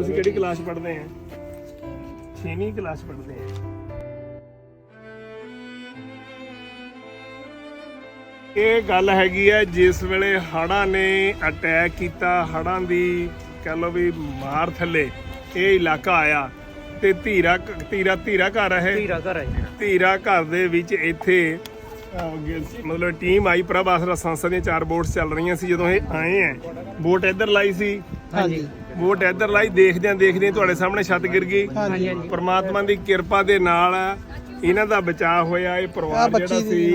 ਤੁਸੀਂ ਕਿਹੜੀ ਕਲਾਸ ਪੜ੍ਹਦੇ ਆ? 6ਵੀਂ ਕਲਾਸ ਪੜ੍ਹਦੇ ਆ। ਇਹ ਗੱਲ ਹੈਗੀ ਹੈ ਜਿਸ ਵੇਲੇ ਹੜ੍ਹਾਂ ਨੇ ਅਟੈਕ ਕੀਤਾ ਹੜ੍ਹਾਂ ਦੀ ਕਹ ਲਓ ਵੀ ਮਾਰ ਥੱਲੇ ਇਹ ਇਲਾਕਾ ਆਇਆ ਤੇ ਧੀਰਾ ਧੀਰਾ ਧੀਰਾ ਘਰ ਹੈ ਧੀਰਾ ਘਰ ਹੈ ਜੀ। ਧੀਰਾ ਘਰ ਦੇ ਵਿੱਚ ਇੱਥੇ ਮਤਲਬ ਟੀਮ ਆਈ ਪ੍ਰਭ ਆਸਰਾ ਸੰਸਦ ਦੀਆਂ ਚਾਰ ਬੋਟਸ ਚੱਲ ਰਹੀਆਂ ਸੀ ਜਦੋਂ ਇਹ ਆਏ ਆ। ਬੋਟ ਇੱਧਰ ਲਾਈ ਸੀ? ਹਾਂਜੀ। ਵੋਟ ਇੱਧਰ ਲਾਈ ਦੇਖਦਿਆਂ ਦੇਖਦਿਆਂ ਤੁਹਾਡੇ ਸਾਹਮਣੇ ਛੱਤ ਗਿਰ ਗਈ। ਪਰਮਾਤਮਾ ਦੀ ਕਿਰਪਾ ਦੇ ਨਾਲ ਇਹਨਾਂ ਦਾ ਬਚਾਅ ਹੋਇਆ ਇਹ ਪਰਿਵਾਰ ਜਿਹੜਾ ਸੀ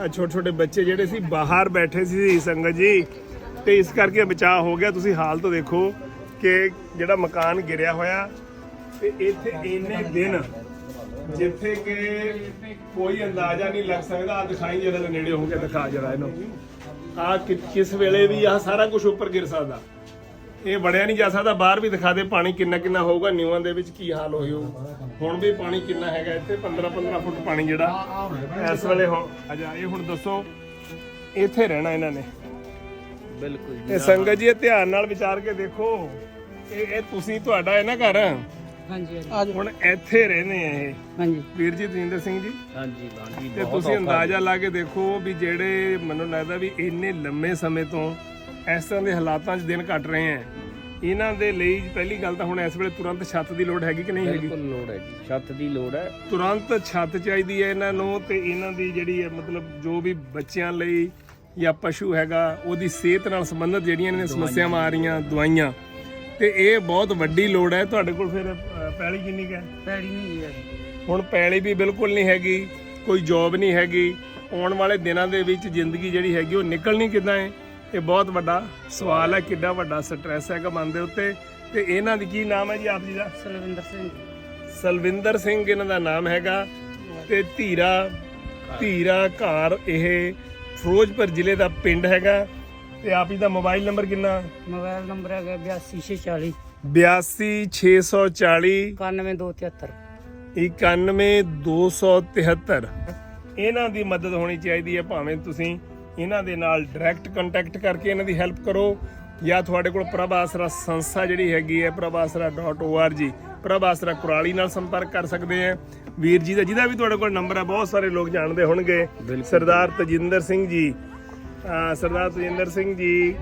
ਆ ਛੋਟੇ ਛੋਟੇ ਬੱਚੇ ਜਿਹੜੇ ਸੀ ਬਾਹਰ ਬੈਠੇ ਸੀ ਸੰਗਤ ਜੀ। ਤੇ ਇਸ ਕਰਕੇ ਬਚਾਅ ਹੋ ਗਿਆ। ਤੁਸੀਂ ਹਾਲਤ ਦੇਖੋ ਕਿ ਜਿਹੜਾ ਮਕਾਨ ਗਿਰਿਆ ਹੋਇਆ ਤੇ ਇੱਥੇ ਇੰਨੇ ਦਿਨ ਜਿੱਥੇ ਕਿ ਕੋਈ ਅੰਦਾਜ਼ਾ ਨਹੀਂ ਲੱਗ ਸਕਦਾ। ਆ ਦਿਖਾਈ ਜਰਾ ਨੇੜੇ ਹੋ ਕੇ ਦਿਖਾ ਜਰਾ ਇਹਨੂੰ। ਆ ਕਿਸ ਵੇਲੇ ਵੀ ਆ ਸਾਰਾ ਕੁਝ ਉੱਪਰ ਗਿਰ ਸਕਦਾ। ਇਹ ਵੜਿਆ ਨਹੀਂ ਜਾ ਸਕਦਾ ਬਾਹਰ ਵੀ ਦਿਖਾ ਦੇ ਪਾਣੀ ਕਿੰਨਾ ਕਿੰਨਾ ਹੋਊਗਾ ਨਿਊਆਂ ਦੇ ਵਿੱਚ ਕੀ ਹਾਲ ਹੋਇਓ ਹੁਣ ਵੀ ਪਾਣੀ ਕਿੰਨਾ ਹੈਗਾ ਇੱਥੇ 15 15 ਫੁੱਟ ਪਾਣੀ ਜਿਹੜਾ ਇਸ ਵੇਲੇ ਹੁਣ ਅਜਾ ਇਹ ਹੁਣ ਦੱਸੋ ਇੱਥੇ ਰਹਿਣਾ ਇਹਨਾਂ ਨੇ। ਬਿਲਕੁਲ ਇਹ ਸੰਗਤ ਜੀ ਇਹ ਧਿਆਨ ਨਾਲ ਵਿਚਾਰ ਕੇ ਦੇਖੋ ਇਹ ਇਹ ਤੁਸੀਂ ਤੁਹਾਡਾ ਹੈ ਨਾ ਘਰ? ਹਾਂਜੀ ਹੁਣ ਇੱਥੇ ਰਹਿੰਦੇ ਆ ਇਹ। ਹਾਂਜੀ। ਵੀਰ ਜੀ ਤਜਿੰਦਰ ਸਿੰਘ ਜੀ। ਹਾਂਜੀ ਹਾਂਜੀ ਤੇ ਤੁਸੀਂ ਅੰਦਾਜ਼ਾ ਲਾ ਕੇ ਦੇਖੋ ਵੀ ਜਿਹੜੇ ਮੈਨੂੰ ਲੱਗਦਾ ਵੀ ਇੰਨੇ ਲੰਮੇ ਸਮੇਂ ਤੋਂ ਇਸ ਤਰ੍ਹਾਂ ਦੇ ਹਾਲਾਤਾਂ 'ਚ ਦਿਨ ਕੱਟ ਰਹੇ ਆ ਇਹਨਾਂ ਦੇ ਲਈ ਪਹਿਲੀ ਗੱਲ ਤਾਂ ਹੁਣ ਇਸ ਵੇਲੇ ਤੁਰੰਤ ਛੱਤ ਦੀ ਲੋੜ ਹੈਗੀ ਕਿ ਨਹੀਂ ਹੈਗੀ? ਬਿਲਕੁਲ ਲੋੜ ਹੈ ਜੀ ਛੱਤ ਦੀ ਲੋੜ ਹੈ। ਤੁਰੰਤ ਛੱਤ ਚਾਹੀਦੀ ਹੈ ਇਹਨਾਂ ਨੂੰ ਤੇ ਇਹਨਾਂ ਦੀ ਜਿਹੜੀ ਹੈ ਮਤਲਬ ਜੋ ਵੀ ਬੱਚਿਆਂ ਲਈ ਜਾਂ ਪਸ਼ੂ ਹੈਗਾ ਉਹਦੀ ਸਿਹਤ ਨਾਲ ਸੰਬੰਧਿਤ ਜਿਹੜੀਆਂ ਇਹਨਾਂ ਦੀਆਂ ਸਮੱਸਿਆਵਾਂ ਆ ਰਹੀਆਂ ਦਵਾਈਆਂ। ਤੇ ਇਹ ਬਹੁਤ ਵੱਡੀ ਲੋੜ ਹੈ। ਤੁਹਾਡੇ ਕੋਲ ਫਿਰ ਪੈਲੀ ਕਿੰਨੀ ਕੁ ਹੈ? ਪੈੜੀ ਨਹੀਂ ਜੀ ਹੁਣ ਪੈਲੀ ਵੀ ਬਿਲਕੁਲ ਨਹੀਂ ਹੈਗੀ ਕੋਈ ਜੌਬ ਨਹੀਂ ਹੈਗੀ। ਆਉਣ ਵਾਲੇ ਦਿਨਾਂ ਦੇ ਵਿੱਚ ਜ਼ਿੰਦਗੀ ਜਿਹੜੀ ਹੈਗੀ ਉਹ ਨਿਕਲਣੀ ਕਿੱਦਾਂ ਹੈ? ਇਹ ਬਹੁਤ ਵੱਡਾ ਸਵਾਲ ਹੈ ਕਿੱਡਾ ਵੱਡਾ ਸਟ੍ਰੈਸ ਹੈਗਾ ਮਨ ਦੇ ਉੱਤੇ। ਤੇ ਇਹਨਾਂ ਦੀ ਕੀ ਨਾਮ ਹੈ ਜੀ ਆਪ ਜੀ ਦਾ? ਸਲਵਿੰਦਰ ਸਿੰਘ। ਸਲਵਿੰਦਰ ਸਿੰਘ ਇਹਨਾਂ ਦਾ ਨਾਮ ਹੈਗਾ। ਤੇ ਧੀਰਾ ਧੀਰਾ ਘਰ ਇਹ ਫਿਰੋਜ਼ਪੁਰ ਜ਼ਿਲ੍ਹੇ ਦਾ ਪਿੰਡ ਹੈਗਾ। ਤੇ ਆਪ ਜੀ ਦਾ ਮੋਬਾਈਲ ਨੰਬਰ ਕਿੰਨਾ? ਮੋਬਾਈਲ ਨੰਬਰ ਹੈਗਾ 8240 82640 91273 91273 ਇਹਨਾਂ ਦੀ ਮਦਦ ਹੋਣੀ ਚਾਹੀਦੀ ਹੈ ਭਾਵੇਂ ਤੁਸੀਂ ਇਹਨਾਂ ਦੇ ਨਾਲ ਡਾਇਰੈਕਟ ਕੰਟੈਕਟ ਕਰਕੇ ਇਹਨਾਂ ਦੀ ਹੈਲਪ ਕਰੋ। ਜਾਂ ਤੁਹਾਡੇ ਕੋਲ ਪ੍ਰਭ ਆਸਰਾ ਸੰਸਥਾ ਜਿਹੜੀ ਹੈਗੀ ਹੈ prabhasra.org ਪ੍ਰਭ ਆਸਰਾ ਕੁਰਾਲੀ ਨਾਲ ਸੰਪਰਕ ਕਰ ਸਕਦੇ ਆ ਵੀਰ ਜੀ ਦਾ ਜਿਹਦਾ ਵੀ ਤੁਹਾਡੇ ਕੋਲ ਨੰਬਰ ਹੈ ਬਹੁਤ ਸਾਰੇ ਲੋਕ ਜਾਣਦੇ ਹੋਣਗੇ। ਸਰਦਾਰ ਤਜਿੰਦਰ ਸਿੰਘ ਜੀ ਸਰਦਾਰ ਤਜਿੰਦਰ ਸਿੰਘ ਜੀ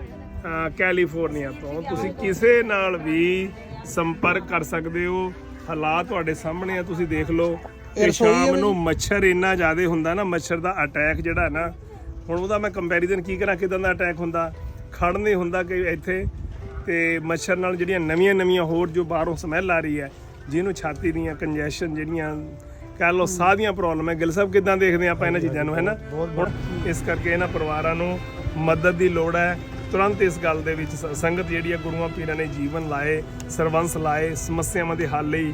ਕੈਲੀਫੋਰਨੀਆ ਤੋਂ। ਤੁਸੀਂ ਕਿਸੇ ਨਾਲ ਵੀ ਸੰਪਰਕ ਕਰ ਸਕਦੇ ਹੋ। ਹਾਲਾਤ ਤੁਹਾਡੇ ਸਾਹਮਣੇ ਆ ਤੁਸੀਂ ਦੇਖ ਲਓ। ਕਿ ਸ਼ਾਮ ਨੂੰ ਮੱਛਰ ਇੰਨਾ ਜ਼ਿਆਦਾ ਹੁੰਦਾ ਨਾ ਮੱਛਰ ਦਾ ਅਟੈਕ ਜਿਹੜਾ ਨਾ ਹੁਣ ਉਹਦਾ ਮੈਂ ਕੰਪੈਰੀਜ਼ਨ ਕੀ ਕਰਾਂ ਕਿਦਾਂ ਦਾ ਅਟੈਕ ਹੁੰਦਾ? ਖੜ ਨਹੀਂ ਹੁੰਦਾ ਕਿ ਇੱਥੇ। ਤੇ ਮੱਛਰ ਨਾਲ ਜਿਹੜੀਆਂ ਨਵੀਆਂ ਨਵੀਆਂ ਹੋਰ ਜੋ ਬਾਹਰੋਂ ਸਮੈਲ ਆ ਰਹੀ ਹੈ ਜਿਹਨੂੰ ਛਾਤੀ ਦੀਆਂ ਕੰਜੈਸ਼ਨ ਜਿਹੜੀਆਂ ਕਹਿ ਲਓ ਸਾਹ ਦੀਆਂ ਪ੍ਰੋਬਲਮ ਹੈ। ਗਿਲ ਸਾਹਿਬ ਕਿਦਾਂ ਦੇਖਦੇ ਆਪਾਂ ਇਹਨਾਂ ਚੀਜ਼ਾਂ ਨੂੰ ਹੈ ਨਾ ਹੁਣ ਇਸ ਕਰਕੇ ਇਹਨਾਂ ਪਰਿਵਾਰਾਂ ਨੂੰ ਮਦਦ ਦੀ ਲੋੜ ਹੈ। ਤੁਰੰਤ ਇਸ ਗੱਲ ਦੇ ਵਿੱਚ ਸੰਗਤ ਜਿਹੜੀ ਹੈ ਗੁਰੂਆਂ ਪੀਰਾਂ ਨੇ ਜੀਵਨ ਲਾਏ ਸਰਵੰਸ ਲਾਏ ਸਮੱਸਿਆਵਾਂ ਦੇ ਹੱਲ ਲਈ।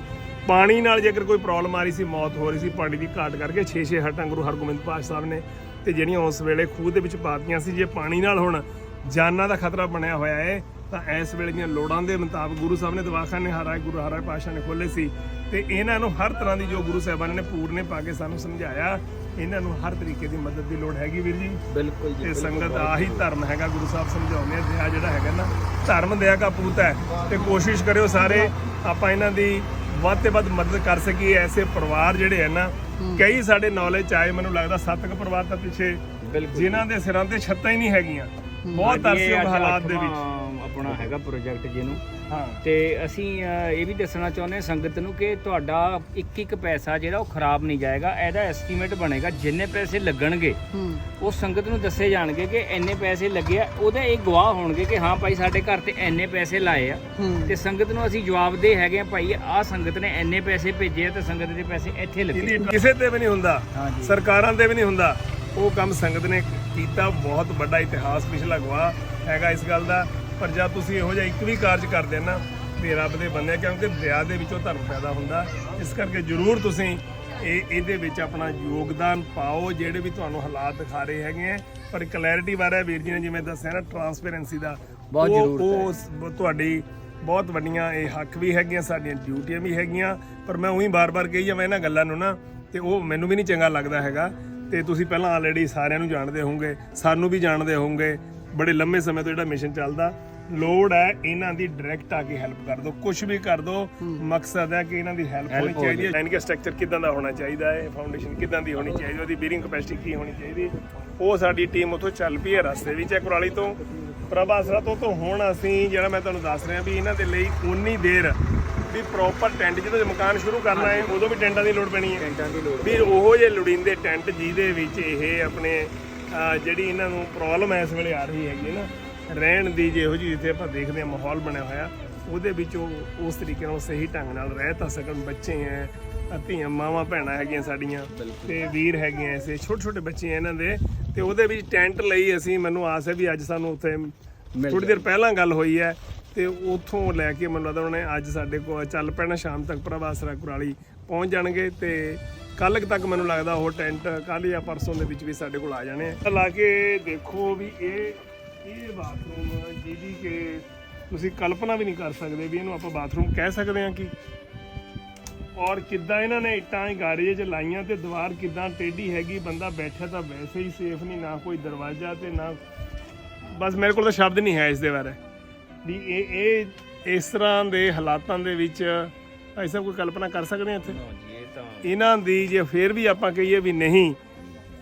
ਪਾਣੀ ਨਾਲ ਜੇਕਰ ਕੋਈ ਪ੍ਰੋਬਲਮ ਆ ਰਹੀ ਸੀ ਮੌਤ ਹੋ ਰਹੀ ਸੀ ਪਾਣੀ ਦੀ ਘਾਟ ਕਰਕੇ 6-6 ਹਟਾਂ ਗੁਰੂ ਹਰਗੋਬਿੰਦ ਪਾਤਸ਼ਾਹ ਸਾਹਿਬ ਨੇ ਤੇ ਜਿਹੜੀਆਂ ਉਸ ਵੇਲੇ ਖੂਹ ਦੇ ਵਿੱਚ ਪਾਤੀਆਂ ਸੀ ਜੇ ਪਾਣੀ ਨਾਲ ਹੁਣ ਜਾਨਾਂ ਦਾ ਖਤਰਾ ਬਣਿਆ ਹੋਇਆ ਹੈ ਤਾਂ ਇਸ ਵੇਲੇ ਦੀਆਂ ਲੋੜਾਂ ਦੇ ਮੁਤਾਬਕ ਗੁਰੂ ਸਾਹਿਬ ਨੇ ਦਵਾਖਾਨੇ ਹਰਾਏ ਗੁਰੂ ਹਰਾਏ ਪਾਤਸ਼ਾਹ ਨੇ ਖੋਲੇ ਸੀ ਤੇ ਇਹਨਾਂ ਨੂੰ ਹਰ ਤਰ੍ਹਾਂ ਦੀ ਜੋ ਗੁਰੂ ਸਾਹਿਬਾਨ ਨੇ ਪੂਰਨੇ ਪਾ ਕੇ ਸਾਨੂੰ ਸਮਝਾਇਆ ਇਹਨਾਂ ਨੂੰ ਹਰ ਤਰੀਕੇ ਦੀ ਮਦਦ ਦੀ ਲੋੜ ਹੈਗੀ ਵੀਰ ਜੀ। ਬਿਲਕੁਲ ਜੀ ਤੇ ਸੰਗਤ ਆਹੀ ਧਰਮ ਹੈਗਾ ਗੁਰੂ ਸਾਹਿਬ ਸਮਝਾਉਂਦੇ ਆ ਦਇਆ ਜਿਹੜਾ ਹੈਗਾ ਨਾ ਧਰਮ ਦਇਆ ਦਾ ਪੂਤ ਹੈ। ਤੇ ਕੋਸ਼ਿਸ਼ ਕਰਿਓ ਸਾਰੇ ਆਪਾਂ ਇਹਨਾਂ ਦੀ ਵੱਧ ਤੇ ਵੱਧ ਮਦਦ ਕਰ ਸਕੀਏ ਐਸੇ ਪਰਿਵਾਰ ਜਿਹੜੇ ਹੈ ਨਾ ਕਈ ਸਾਡੇ ਨੌਲੇਜ ਚ ਆਏ ਮੈਨੂੰ ਲੱਗਦਾ ਸੱਤ ਕੁ ਪਰਿਵਾਰ ਤਾਂ ਪਿੱਛੇ ਬਿਲਕੁਲ ਜਿਨ੍ਹਾਂ ਦੇ ਸਿਰਾਂ ਤੇ ਛੱਤਾਂ ਹੀ ਨਹੀਂ ਹੈਗੀਆਂ। ਬਹੁਤ ਤਰਸਯੋਗ ਹਾਲਾਤ ਦੇ ਵਿੱਚ। ਆਪਣਾ ਹੈਗਾ ਪ੍ਰੋਜੈਕਟ ਜਿਹਨੂੰ। ਹਾਂ। ਤੇ ਅਸੀਂ ਇਹ ਵੀ ਦੱਸਣਾ ਚਾਹੁੰਦੇ ਹਾਂ ਸੰਗਤ ਨੂੰ ਕਿ ਤੁਹਾਡਾ ਇੱਕ ਇੱਕ ਪੈਸਾ ਜਿਹੜਾ ਉਹ ਖਰਾਬ ਨਹੀਂ ਜਾਏਗਾ ਇਹਦਾ ਐਸਟੀਮੇਟ ਬਣੇਗਾ ਜਿੰਨੇ ਪੈਸੇ ਲੱਗਣਗੇ ਉਹ ਸੰਗਤ ਨੂੰ ਦੱਸੇ ਜਾਣਗੇ ਕਿ ਇੰਨੇ ਪੈਸੇ ਲੱਗੇ ਆ ਉਹਦੇ ਇਹ ਗਵਾਹ ਹੋਣਗੇ ਕਿ ਹਾਂ ਭਾਈ ਸਾਡੇ ਘਰ ਤੇ ਇੰਨੇ ਪੈਸੇ ਲਾਏ ਆ। ਤੇ ਸੰਗਤ ਨੂੰ ਅਸੀਂ ਜਵਾਬ ਦੇ ਹੈਗੇ ਆ ਭਾਈ ਆਹ ਸੰਗਤ ਨੇ ਇੰਨੇ ਪੈਸੇ ਭੇਜੇ ਆ ਤੇ ਸੰਗਤ ਦੇ ਪੈਸੇ ਇੱਥੇ ਲੱਗੇ। ਇਹਦੀ ਕਿਸੇ ਤੇ ਵੀ ਨਹੀਂ ਹੁੰਦਾ ਹਾਂਜੀ। ਸਰਕਾਰਾਂ ਤੇ ਵੀ ਨਹੀਂ ਹੁੰਦਾ। ਉਹ ਕੰਮ ਸੰਗਤ ਨੇ ਕੀਤਾ ਬਹੁਤ ਵੱਡਾ ਇਤਿਹਾਸ ਪਿਛਲਾ ਗਵਾਹ ਹੈਗਾ ਇਸ ਗੱਲ ਦਾ। ਪਰ ਜਦ ਤੁਸੀਂ ਇਹੋ ਜਿਹਾ ਇੱਕ ਵੀ ਕਾਰਜ ਕਰਦੇ ਨਾ ਵੀ ਰੱਬ ਦੇ ਬੰਦੇ ਕਿਉਂਕਿ ਦਰਿਆ ਦੇ ਵਿੱਚੋਂ ਧਰਮ ਪੈਦਾ ਹੁੰਦਾ। ਇਸ ਕਰਕੇ ਜਰੂਰ ਤੁਸੀਂ ਇਹ ਇਹਦੇ ਵਿੱਚ ਆਪਣਾ ਯੋਗਦਾਨ ਪਾਓ ਜਿਹੜੇ ਵੀ ਤੁਹਾਨੂੰ ਹਾਲਾਤ ਦਿਖਾ ਰਹੇ ਹੈਗੇ ਆ। ਪਰ ਕਲੈਰਿਟੀ ਬਾਰੇ ਵੀਰ ਜੀ ਨੇ ਜਿਵੇਂ ਦੱਸਿਆ ਨਾ ਟਰਾਂਸਪੇਰੈਂਸੀ ਦਾ ਬਹੁਤ ਉਹ- ਜ਼ਰੂਰਤ ਹੈ। ਉਹ ਤੁਹਾਡੀ ਬਹੁਤ ਵੱਡੀਆਂ ਇਹ ਹੱਕ ਵੀ ਹੈਗੀਆਂ ਸਾਡੀਆਂ ਡਿਊਟੀਆਂ ਵੀ ਹੈਗੀਆਂ। ਪਰ ਮੈਂ ਉਹੀ ਬਾਰ-ਬਾਰ ਕਹੀ ਜਾਵਾਂ ਇਹਨਾਂ ਗੱਲਾਂ ਨੂੰ ਨਾ ਤੇ ਉਹ ਮੈਨੂੰ ਵੀ ਨਹੀਂ ਚੰਗਾ ਲੱਗਦਾ ਹੈਗਾ। ਤੇ ਤੁਸੀਂ ਪਹਿਲਾਂ ਆਲਰੇਡੀ ਸਾਰਿਆਂ ਨੂੰ ਜਾਣਦੇ ਹੋਵੋਗੇ ਸਾਨੂੰ ਵੀ ਜਾਣਦੇ ਹੋਵੋਗੇ ਬੜੇ ਲੰਮੇ ਸਮੇਂ ਤੋਂ ਜਿਹੜਾ ਮਿਸ਼ਨ ਚੱਲਦਾ ਲੋੜ ਹੈ ਇਹਨਾਂ ਦੀ ਡਾਇਰੈਕਟ ਆ ਕੇ ਹੈਲਪ ਕਰ ਦਿਓ। ਕੁਝ ਵੀ ਕਰ ਦਿਓ ਮਕਸਦ ਹੈ ਕਿ ਇਹਨਾਂ ਦੀ ਹੈਲਪ ਹੋਣੀ ਚਾਹੀਦੀ ਹੈ। ਲਾਈਨ ਸਟਰਕਚਰ ਕਿਦਾਂ ਦਾ ਹੋਣਾ ਚਾਹੀਦਾ ਹੈ ਫਾਊਂਡੇਸ਼ਨ ਕਿਦਾਂ ਦੀ ਹੋਣੀ ਚਾਹੀਦੀ ਉਹਦੀ ਬੀਰਿੰਗ ਕਪੈਸਿਟੀ ਕੀ ਹੋਣੀ ਚਾਹੀਦੀ। ਉਹ ਸਾਡੀ ਟੀਮ ਉੱਥੋਂ ਚੱਲ ਪਈ ਹੈ ਰਸਤੇ ਵਿੱਚ ਹੈ ਕੁਰਾਲੀ ਤੋਂ ਪ੍ਰਭਾਸਰਾ ਤੋਂ ਤੋਂ ਹੁਣ ਅਸੀਂ ਜਿਹੜਾ ਮੈਂ ਤੁਹਾਨੂੰ ਦੱਸ ਰਿਹਾ ਵੀ ਇਹਨਾਂ ਦੇ ਲਈ ਉਨੀ ਦੇਰ ਵੀ ਪ੍ਰੋਪਰ ਟੈਂਟ ਜਦੋਂ ਮਕਾਨ ਸ਼ੁਰੂ ਕਰਨਾ ਹੈ ਉਦੋਂ ਵੀ ਟੈਂਟਾਂ ਦੀ ਲੋੜ ਪੈਣੀ ਹੈ। ਟੈਂਟਾਂ ਦੀ ਲੋੜ ਵੀ ਉਹ ਜੇ ਲੋੜੀਂਦੇ ਟੈਂਟ ਜਿਹਦੇ ਵਿੱਚ ਇਹ ਆਪਣੇ ਜਿਹੜੀ ਇਹਨਾਂ ਨੂੰ ਪ੍ਰੋਬਲਮ ਇਸ ਵੇਲੇ ਆ ਰਹੀ ਹੈਗੀ ਨਾ ਰਹਿਣ ਦੀ ਜਿਹੋ ਜਿਹੀ ਜਿੱਥੇ ਆਪਾਂ ਦੇਖਦੇ ਹਾਂ ਮਾਹੌਲ ਬਣਿਆ ਹੋਇਆ ਉਹਦੇ ਵਿੱਚ ਉਹ ਉਸ ਤਰੀਕੇ ਨਾਲ ਸਹੀ ਢੰਗ ਨਾਲ ਰਹਿ ਤਾਂ ਸਕਣ ਬੱਚੇ ਐ ਧੀਆਂ ਮਾਵਾਂ ਭੈਣਾਂ ਹੈਗੀਆਂ ਸਾਡੀਆਂ ਤੇ ਵੀਰ ਹੈਗੇ ਐ ਐਸੇ ਛੋਟੇ ਛੋਟੇ ਬੱਚੇ ਐ ਇਹਨਾਂ ਦੇ ਤੇ ਉਹਦੇ ਵਿੱਚ ਟੈਂਟ ਲਈ ਅਸੀਂ ਮੈਨੂੰ ਆਸ ਹੈ ਵੀ ਅੱਜ ਸਾਨੂੰ ਉੱਥੇ ਥੋੜੀ ਦੇਰ ਪਹਿਲਾਂ ਗੱਲ ਹੋਈ ਹੈ ਤੇ ਉੱਥੋਂ ਲੈ ਕੇ ਮੈਨੂੰ ਲੱਗਦਾ ਉਹਨੇ ਅੱਜ ਸਾਡੇ ਕੋਲ ਚੱਲ ਪੈਣਾ, ਸ਼ਾਮ ਤੱਕ ਪ੍ਰਭਾਸਰਾ ਕੁਰਾਲੀ ਪਹੁੰਚ ਜਾਣਗੇ ਤੇ ਕੱਲ੍ਹ ਤੱਕ ਮੈਨੂੰ ਲੱਗਦਾ ਉਹ ਟੈਂਟ ਕੱਲ੍ਹ ਜਾਂ ਪਰਸੋਂ ਦੇ ਵਿੱਚ ਵੀ ਸਾਡੇ ਕੋਲ ਆ ਜਾਣੇ ਆ। ਲਾ ਕੇ ਦੇਖੋ ਵੀ ਇਹ ਇਹ ਬਾਥਰੂਮ ਜਿਹਦੀ ਕਿ ਤੁਸੀਂ ਕਲਪਨਾ ਵੀ ਨਹੀਂ ਕਰ ਸਕਦੇ ਵੀ ਇਹਨੂੰ ਆਪਾਂ ਬਾਥਰੂਮ ਕਹਿ ਸਕਦੇ ਹਾਂ ਕਿ ਔਰ ਕਿੱਦਾਂ ਇਹਨਾਂ ਨੇ ਇੱਟਾਂ ਹੀ 'ਚ ਲਾਈਆਂ ਤੇ ਦੀਵਾਰ ਕਿੱਦਾਂ ਟੇਢੀ ਹੈਗੀ, ਬੰਦਾ ਬੈਠਾ ਤਾਂ ਵੈਸੇ ਹੀ ਸੇਫ ਨਹੀਂ, ਨਾ ਕੋਈ ਦਰਵਾਜ਼ਾ ਤੇ ਨਾ ਬਸ ਮੇਰੇ ਕੋਲ ਤਾਂ ਸ਼ਬਦ ਨਹੀਂ ਹੈ ਇਸ ਦੇ ਬਾਰੇ। ਵੀ ਇਹ ਇਹ ਇਸ ਤਰ੍ਹਾਂ ਦੇ ਹਾਲਾਤਾਂ ਦੇ ਵਿੱਚ ਭਾਈ ਸਾਹਿਬ ਕੋਈ ਕਲਪਨਾ ਕਰ ਸਕਦੇ ਆ ਇੱਥੇ? ਜੀ ਇਹ ਤਾਂ ਇਹਨਾਂ ਦੀ ਜੇ ਫੇਰ ਵੀ ਆਪਾਂ ਕਹੀਏ ਵੀ ਨਹੀਂ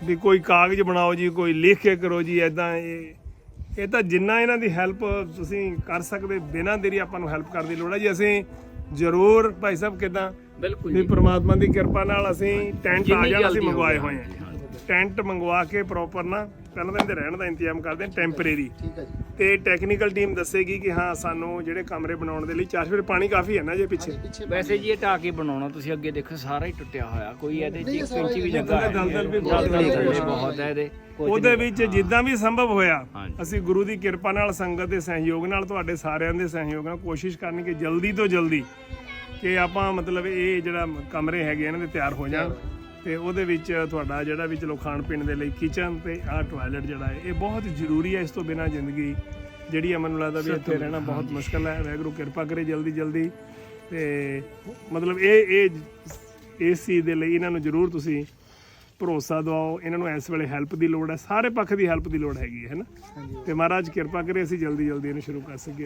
ਵੀ ਕੋਈ ਕਾਗਜ਼ ਬਣਾਓ ਜੀ ਕੋਈ ਲਿਖ ਕੇ ਕਰੋ ਜੀ ਐਦਾਂ ਇਹ ਇਹ ਤਾਂ ਜਿੰਨਾ ਇਹਨਾਂ ਦੀ ਹੈਲਪ ਤੁਸੀਂ ਕਰ ਸਕਦੇ ਬਿਨਾਂ ਦੇਰੀ ਆਪਾਂ ਨੂੰ ਹੈਲਪ ਕਰਨ ਦੀ ਲੋੜ ਹੈ ਜੀ। ਅਸੀਂ ਜ਼ਰੂਰ ਭਾਈ ਸਾਹਿਬ ਕਿਦਾਂ ਬਿਲਕੁਲ ਵੀ ਪ੍ਰਮਾਤਮਾ ਦੀ ਕਿਰਪਾ ਨਾਲ ਅਸੀਂ ਟੈਂਟ ਆ ਜਿੰਨੀ ਜਾਣ ਅਸੀਂ ਜਲਦੀ ਮੰਗਵਾਏ ਹੋਏ ਆ। ਟੈਂਟ ਮੰਗਵਾ ਕੇ ਪ੍ਰੋਪਰ ਨਾ ਪਹਿਲਾਂ ਤਾਂ ਇਹਦੇ ਰਹਿਣ ਦਾ ਇੰਤਜ਼ਾਮ ਕਰਦੇ ਹਾਂ ਟੈਂਪਰੇਰੀ ਠੀਕ ਹੈ ਜੀ। ਤੇ ਟੈਕਨੀਕਲ ਟੀਮ ਦੱਸੇਗੀ ਕਿ ਹਾਂ ਸਾਨੂੰ ਜਿਹੜੇ ਕਮਰੇ ਬਣਾਉਣ ਦੇ ਲਈ ਚਾਰ ਫਿਰ ਪਾਣੀ ਕਾਫੀ ਹੈ ਨਾ ਜੇ ਪਿੱਛੇ ਵੈਸੇ ਜੀ ਇਹ ਢਾਹ ਕੇ ਬਣਾਉਣਾ ਤੁਸੀਂ ਅੱਗੇ ਦੇਖੋ ਸਾਰਾ ਹੀ ਟੁੱਟਿਆ ਹੋਇਆ ਕੋਈ ਇਹਦੇ ਚ ਨਹੀਂ, ਇੱਕ ਸਾਰਾ ਇੰਚ ਵੀ ਜਗ੍ਹਾ ਹੈ ਦਲਦਲ ਵੀ ਬਹੁਤ ਹੈ। ਥੱਲੇ ਬਹੁਤ ਹੈ ਇਹਦੇ ਉਹਦੇ। ਵਿੱਚ ਜਿੱਦਾਂ ਵੀ ਸੰਭਵ ਹੋਇਆ। ਅਸੀਂ ਗੁਰੂ ਦੀ ਕਿਰਪਾ ਨਾਲ ਸੰਗਤ ਦੇ ਸਹਿਯੋਗ ਨਾਲ ਤੁਹਾਡੇ ਸਾਰਿਆਂ ਦੇ ਸਹਿਯੋਗ ਨਾਲ ਕੋਸ਼ਿਸ਼ ਕਰਨੀ ਕਿ ਜਲਦੀ ਤੋਂ ਜਲਦੀ ਕਿ ਆਪਾਂ ਮਤਲਬ ਇਹ ਜਿਹੜਾ ਕਮਰੇ ਹੈਗੇ ਇਹਨਾਂ ਦੇ ਤਿਆਰ ਹੋ ਜਾਣ ਤੇ ਉਹਦੇ ਵਿੱਚ ਤੁਹਾਡਾ ਜਿਹੜਾ ਵੀ ਚਲੋ ਖਾਣ ਪੀਣ ਦੇ ਲਈ ਕਿਚਨ ਤੇ ਆਹ ਟਾਇਲਟ ਜਿਹੜਾ ਹੈ ਇਹ ਬਹੁਤ ਜ਼ਰੂਰੀ ਹੈ ਇਸ ਤੋਂ ਬਿਨਾ ਜ਼ਿੰਦਗੀ। ਜਿਹੜੀ ਹੈ ਮੈਨੂੰ ਲੱਗਦਾ ਵੀ ਇੱਥੇ ਰਹਿਣਾ ਬਹੁਤ ਮੁਸ਼ਕਲ ਹੈ। ਵਾਹਿਗੁਰੂ ਕਿਰਪਾ ਕਰੇ ਜਲਦੀ ਜਲਦੀ। ਤੇ ਮਤਲਬ ਇਹ ਇਹ ਇਸ ਚੀਜ਼ ਦੇ ਲਈ ਇਹਨਾਂ ਨੂੰ ਜ਼ਰੂਰ ਤੁਸੀਂ ਭਰੋਸਾ ਦਿਵਾਓ। ਇਹਨਾਂ ਨੂੰ ਇਸ ਵੇਲੇ ਹੈਲਪ ਦੀ ਲੋੜ ਹੈ। ਸਾਰੇ ਪੱਖ ਦੀ ਹੈਲਪ ਦੀ ਲੋੜ ਹੈਗੀ ਹੈ ਨਾ? ਤੇ ਮਹਾਰਾਜ ਕਿਰਪਾ ਕਰੇ ਅਸੀਂ ਜਲਦੀ ਜਲਦੀ ਇਹਨੂੰ ਸ਼ੁਰੂ ਕਰ ਸਕੀਏ।